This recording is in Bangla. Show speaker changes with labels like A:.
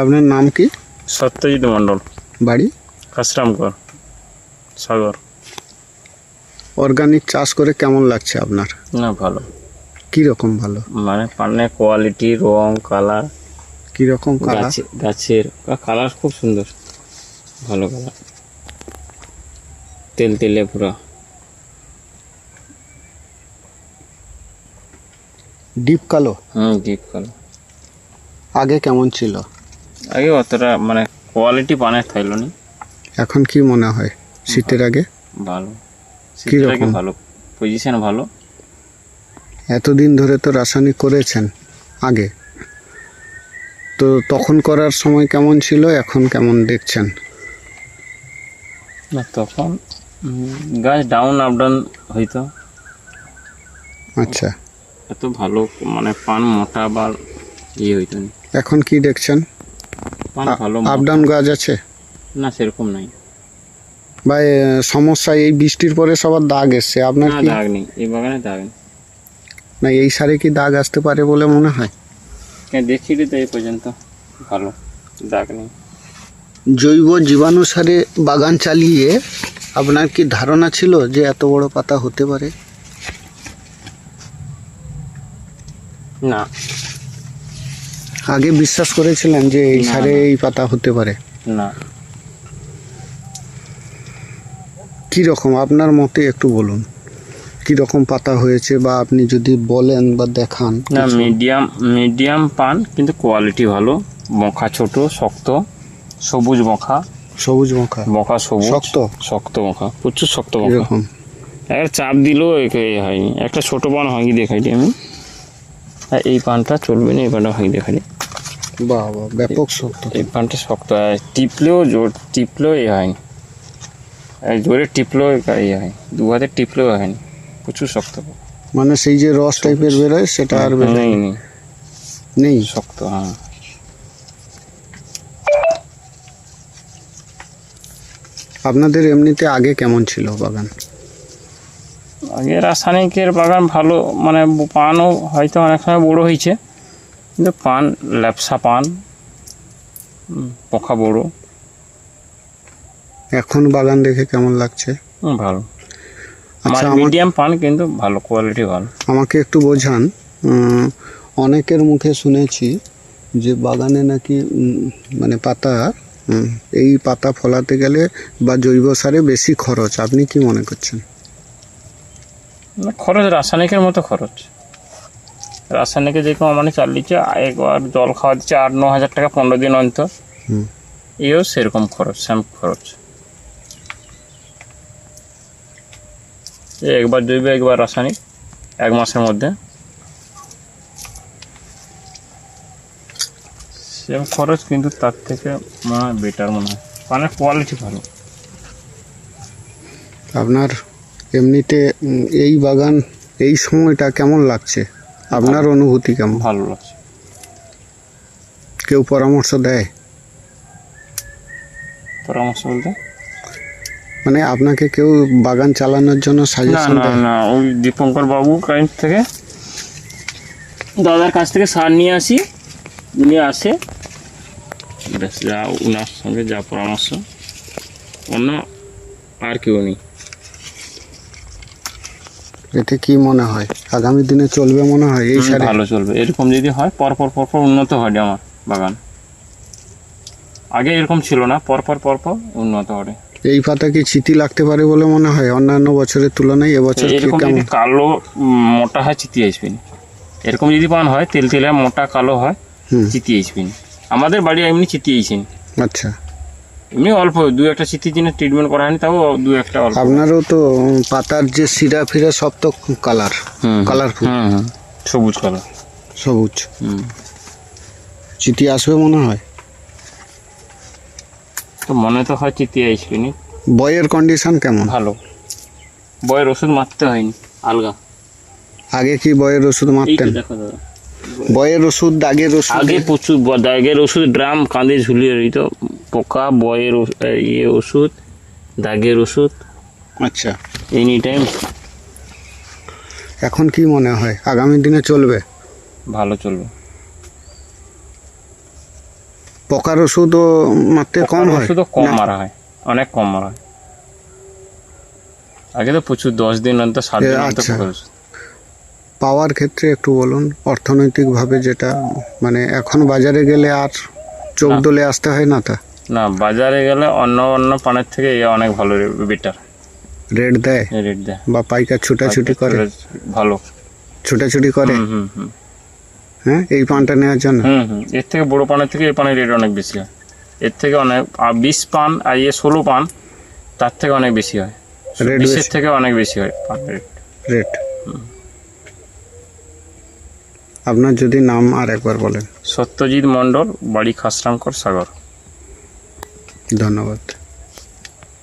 A: আপনার নাম কি?
B: সত্যজিৎ মণ্ডল।
A: বাড়ি?
B: কাশরামকর সাগর।
A: অর্গানিক চাষ করে কেমন লাগছে আপনার?
B: না ভালো।
A: কি রকম ভালো?
B: মানে পানের কোয়ালিটি রং কালার
A: কি রকম কালার
B: গাছে গাছের কালার খুব সুন্দর। ভালো কালার তেল তেলে পুরো।
A: ডিপ কালো?
B: হুম ডিপ কালার
A: আগে কেমন ছিল?
B: আগে অতটা মানে কোয়ালিটি পানের থাইল নি।
A: এখন কি মনে হয়? শীতের আগে?
B: ভালো। শীতের আগে? ভালো। পজিশন ভালো।
A: এতদিন ধরে তো রাসায়নিক করেছেন আগে। তো তখন করার সময় কেমন ছিল এখন কেমন দেখছেন?
B: না তখন গাছ ডাউন আপ ডাউন হইতো।
A: আচ্ছা।
B: এত ভালো মানে পান মোটা বা ইয়ে হইতো
A: এখন কি দেখছেন?
B: পান ভালো
A: আপ ডাউন গাছ আছে?
B: না সেরকম নাই।
A: বা সমস্যা এই বৃষ্টির পরে সবার দাগ এসছে। আপনার
B: না
A: কি?
B: দাগ নেই। এই বাগানে দাগ নেই।
A: না এই সারে কি দাগ আসতে পারে বলে মনে হয়
B: দেখছি তো এই পর্যন্ত। ভালো দাগ নেই।
A: জৈব জীবাণু সারে বাগান চালিয়ে আপনার কি ধারণা ছিল যে এত বড় পাতা হতে পারে?
B: না।
A: আগে বিশ্বাস করেছিলেন যে এই সারে এই পাতা হতে পারে?
B: না।
A: কি রকম? আপনার মতে একটু বলুন। কি রকম পাতা হয়েছে বা আপনি যদি বলেন বা দেখান
B: না মিডিয়াম মিডিয়াম পান কিন্তু কোয়ালিটি ভালো। বখা ছোট শক্ত। সবুজ বখা।
A: সবুজ মাখা
B: বখা সবুজ।
A: শক্ত?
B: শক্ত বখা। প্রচুর শক্ত বখা।
A: এরকম।
B: একটা চাপ দিলেও হয়নি। একটা ছোট পান হাঁকি দেখাই দিই আমি। আর এই পানটা চলবে না এই পানটা হাঁকি দেখাই দিই
A: বাহ বাহ ব্যাপক শক্ত
B: এই পানটা শক্ত আর টিপলেও জোর টিপলেও এ হয়নি। জোরে টিপলেও ইয়ে হয় দু হাতে টিপলেও হয়নি প্রচুর শক্ত।
A: মানে সেই যে রস টাইপের বেরোয় সেটা আর বেরোয়
B: নেই? শক্ত হ্যাঁ।
A: আপনাদের এমনিতে আগে কেমন ছিল বাগান?
B: আগে রাসায়নিকের বাগান ভালো মানে পানও হয়তো অনেক সময় বড় হয়েছে। কিন্তু পান ল্যাপসা পান পোকা বড়।
A: এখন বাগান দেখে কেমন লাগছে?
B: ভালো।
A: আচ্ছা
B: মিডিয়াম পান কিন্তু ভালো কোয়ালিটি ভালো।
A: আমাকে একটু বোঝান অনেকের মুখে শুনেছি যে বাগানে নাকি মানে পাতা এই পাতা ফলাতে গেলে বা জৈব সারে বেশি খরচ। আপনি কি মনে করছেন?
B: খরচ রাসায়নিকের মতো খরচ। রাসায়নিকে যেরকম মানে চাল দিচ্ছে একবার জল খাওয়া দিচ্ছে আট ন হাজার টাকা পনেরো দিন অন্তর।
A: হুম।
B: এও সেরকম খরচ সেম খরচ। একবার জৈব একবার রাসায়নিক এক মাসের মধ্যে। সেম খরচ কিন্তু তার থেকে মনে হয় বেটার মনে হয়। পানের কোয়ালিটি ভালো।
A: আপনার এমনিতে এই বাগান এই সময়টা কেমন লাগছে? আপনার অনুভূতি কেমন?
B: ভালো লাগছে।
A: কেউ পরামর্শ দেয়?
B: পরামর্শ বলতে?
A: মানে আপনাকে কেউ বাগান চালানোর জন্য সাজেশন
B: না
A: দেয়?
B: না ওই দীপঙ্কর বাবু কাছ থেকে। দাদার কাছ থেকে সার নিয়ে আসি। উনি আসে। ব্যাস যা ওনার সঙ্গে যা পরামর্শ। অন্য আর কেউ নেই।
A: এতে কি মনে হয়? আগামী দিনে চলবে মনে হয় এই সারে
B: ভালো চলবে। এরকম যদি হয় পরপর পরপর উন্নত হয় আমার বাগান। আগে এরকম ছিল না পরপর পরপর উন্নত হবে।
A: এই পাতা কি চিতি লাগতে পারে বলে মনে হয়? অন্যান্য বছরের তুলনায় এবছর কি
B: এরকম যদি কালো মোটা হয় চিতি আসবে এরকম যদি পান হয় তেল তেলে মোটা কালো হয় চিতি আসবে আমাদের বাড়ি এমনি চিতি আইছেন
A: আচ্ছা।
B: এমনি অল্প দু একটা চিতির জন্য ট্রিটমেন্ট করা হয়নি তাও দু একটা অল্প।
A: আপনারও তো পাতার যে শিরা ফিরা সব তো কালার কালারফুল
B: সবুজ কালার
A: সবুজ।
B: হুম।
A: চিঠি আসবে মনে হয়?
B: তো মনে তো হয় চিতি আসবে নি।
A: বয়ের কন্ডিশন কেমন?
B: ভালো। বয়ের ওষুধ মারতে হয়নি আলগা।
A: আগে কি বয়ের ওষুধ মারতেন?
B: দেখো দাদা।
A: বয়ের ওষুধ দাগের ওষুধ?
B: আগে প্রচুর দাগের ওষুধ ড্রাম কাঁধে ঝুলিয়ে রইত। পোকা বয়ের ইয়ে ওষুধ দাগের ওষুধ।
A: আচ্ছা।
B: এনি টাইম
A: এখন কি মনে হয়? আগামী দিনে চলবে?
B: ভালো চলবে।
A: পোকার ওষুধও মারতে কম হয়?
B: শুধু কম মারা হয়। অনেক কম মারা হয়। আগে তো প্রচুর দশ দিন অন্তর সাত দিন অন্তর
A: আচ্ছা। পাওয়ার ক্ষেত্রে একটু বলুন অর্থনৈতিকভাবে যেটা মানে এখন বাজারে গেলে আর চোখ দলে আসতে হয় না তা?
B: না বাজারে গেলে অন্য অন্য পানের থেকে এ অনেক ভালো বেটার
A: রেট দেয়?
B: রেট দেয়।
A: বা পাইকার ছুটাছুটি করে?
B: ভালো।
A: ছুটাছুটি করে?
B: হুম হুম হুম।
A: হ্যাঁ এই পানটা নেওয়ার জন্য?
B: হুম হুম। এর থেকে বড় পানের থেকে এই পানের রেট অনেক বেশি হয়। এর থেকে অনেক আর বিশ পান আর ইয়ে ষোলো পান তার থেকে অনেক বেশি হয়।
A: রেট।
B: থেকে অনেক বেশি হয় পান রেট
A: রেট আপনার যদি নাম আর একবার বলেন।
B: সত্যজিৎ মণ্ডল বাড়ি খাসরামকর সাগর।
A: ধন্যবাদ।